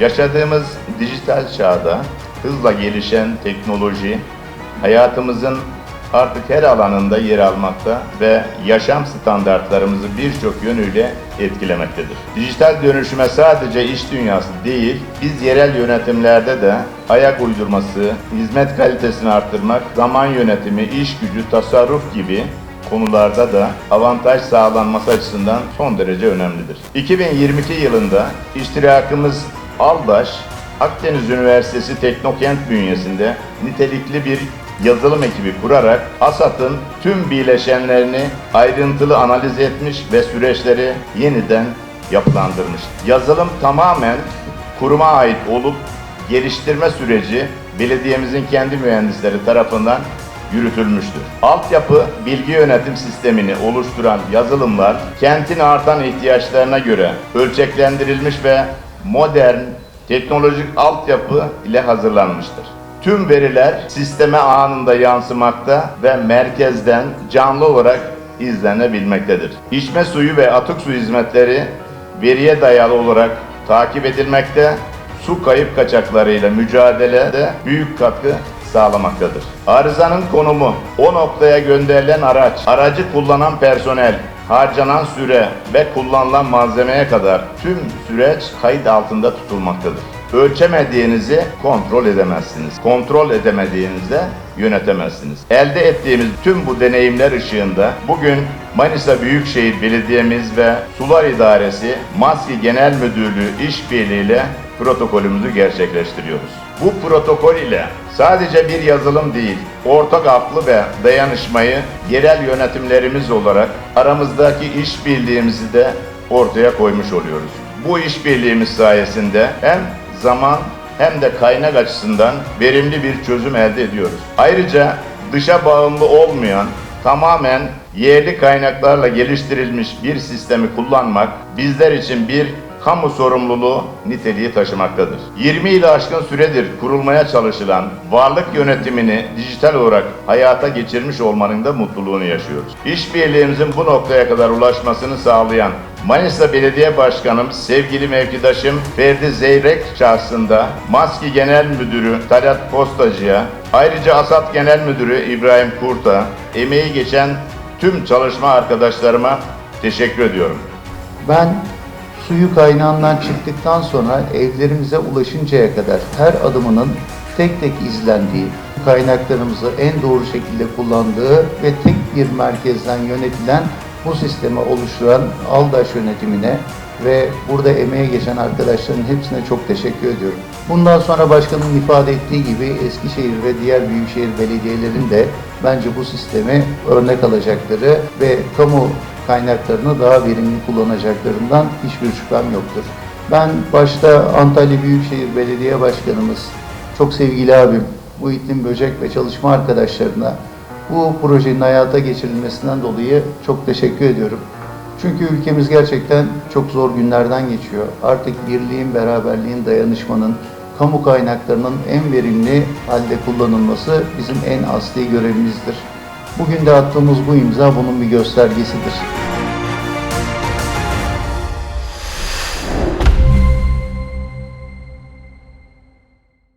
Yaşadığımız dijital çağda hızla gelişen teknoloji hayatımızın artık her alanında yer almakta ve yaşam standartlarımızı birçok yönüyle etkilemektedir. Dijital dönüşüme sadece iş dünyası değil, biz yerel yönetimlerde de ayak uydurması, hizmet kalitesini arttırmak, zaman yönetimi, iş gücü, tasarruf gibi konularda da avantaj sağlanması açısından son derece önemlidir. 2022 yılında iştirakımız Aldaş, Akdeniz Üniversitesi Teknokent bünyesinde nitelikli bir yazılım ekibi kurarak ASAT'ın tüm bileşenlerini ayrıntılı analiz etmiş ve süreçleri yeniden yapılandırmış. Yazılım tamamen kuruma ait olup geliştirme süreci belediyemizin kendi mühendisleri tarafından yürütülmüştür. Altyapı bilgi yönetim sistemini oluşturan yazılımlar kentin artan ihtiyaçlarına göre ölçeklendirilmiş ve modern teknolojik altyapı ile hazırlanmıştır. Tüm veriler sisteme anında yansımakta ve merkezden canlı olarak izlenebilmektedir. İçme suyu ve atık su hizmetleri veriye dayalı olarak takip edilmekte, su kayıp kaçaklarıyla mücadelede büyük katkı sağlamaktadır. Arızanın konumu, o noktaya gönderilen araç, aracı kullanan personel, harcanan süre ve kullanılan malzemeye kadar tüm süreç kayıt altında tutulmaktadır. Ölçemediğinizi kontrol edemezsiniz. Kontrol edemediğinizde yönetemezsiniz. Elde ettiğimiz tüm bu deneyimler ışığında bugün Manisa Büyükşehir Belediyemiz ve Sular İdaresi Maski Genel Müdürlüğü işbirliğiyle protokolümüzü gerçekleştiriyoruz. Bu protokol ile sadece bir yazılım değil, ortak aklı ve dayanışmayı yerel yönetimlerimiz olarak aramızdaki işbirliğimizi de ortaya koymuş oluyoruz. Bu işbirliğimiz sayesinde hem zaman hem de kaynak açısından verimli bir çözüm elde ediyoruz. Ayrıca dışa bağımlı olmayan, tamamen yerli kaynaklarla geliştirilmiş bir sistemi kullanmak bizler için bir kamu sorumluluğu niteliği taşımaktadır. 20 yılı aşkın süredir kurulmaya çalışılan varlık yönetimini dijital olarak hayata geçirmiş olmanın da mutluluğunu yaşıyoruz. İşbirliğimizin bu noktaya kadar ulaşmasını sağlayan Manisa Belediye Başkanım sevgili mevkidaşım Ferdi Zeyrek şahsında Maski Genel Müdürü Talat Postacı'ya ayrıca ASAT Genel Müdürü İbrahim Kurt'a emeği geçen tüm çalışma arkadaşlarıma teşekkür ediyorum. Ben suyu kaynağından çıktıktan sonra evlerimize ulaşıncaya kadar her adımının tek tek izlendiği, kaynaklarımızı en doğru şekilde kullandığı ve tek bir merkezden yönetilen bu sistemi oluşturan Aldaş yönetimine ve burada emeğe geçen arkadaşların hepsine çok teşekkür ediyorum. Bundan sonra başkanın ifade ettiği gibi Eskişehir ve diğer büyükşehir belediyelerinin de bence bu sistemi örnek alacakları ve kamu kaynaklarını daha verimli kullanacaklarından hiçbir şüphem yoktur. Ben başta Antalya Büyükşehir Belediye Başkanımız, çok sevgili abim, Muhittin Böcek ve çalışma arkadaşlarına bu projenin hayata geçirilmesinden dolayı çok teşekkür ediyorum. Çünkü ülkemiz gerçekten çok zor günlerden geçiyor. Artık birliğin, beraberliğin, dayanışmanın, kamu kaynaklarının en verimli halde kullanılması bizim en asli görevimizdir. Bugün de attığımız bu imza bunun bir göstergesidir.